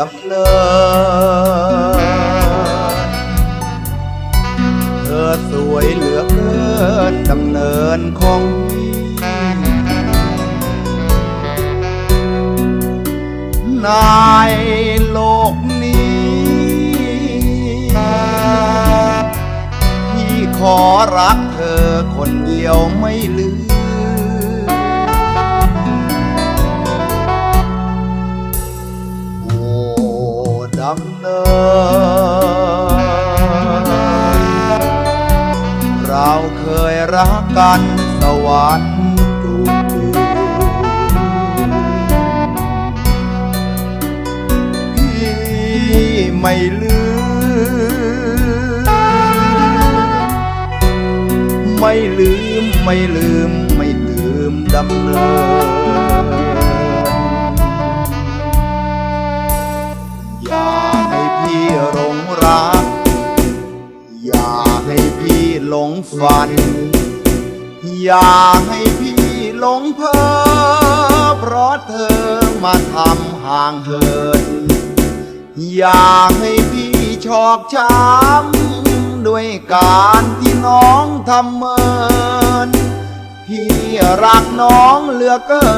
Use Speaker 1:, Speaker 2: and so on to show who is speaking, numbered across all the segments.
Speaker 1: ดำเนิน เธอสวยเหลือเกินดำเนินของนายโลกนี้ พี่ขอรักเธอคนเดียวไม่ลืม ดำเนิน เราเคยรักกันสวรรค์ดูพี่ไม่ลืม ไม่ลืม ไม่ลืม ไม่ลืมดำเนิน หลงฝัน อย่าให้พี่หลงเพ้อเพราะเธอมาทำห่างเหิน อย่าให้พี่ชอกช้ำด้วยการที่น้องทำเมิน พี่รักน้องเหลือเกิ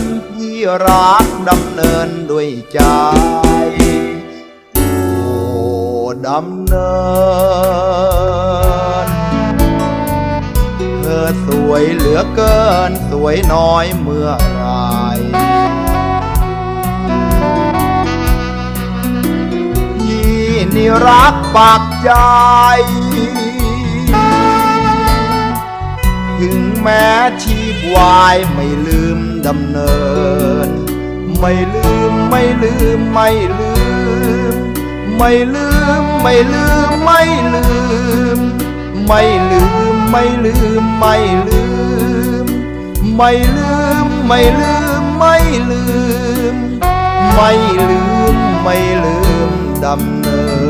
Speaker 1: น พี่รักดำเนินด้วยใจโอ้ สวยเหลือเกินสวยน้อยเมื่อไรพี่นี่รักปากใจถึงแม้ชีพวายไม่ลืมดำเนิน ไม่ลืมไม่ลืมไม่ลืม ไม่ลืมไม่ลืมไม่ลืม ไม่ลืม ไม่ลืมไม่ลืม ไม่ลืมไม่ลืมไม่ลืม ไม่ลืมไม่ลืมดำเนิน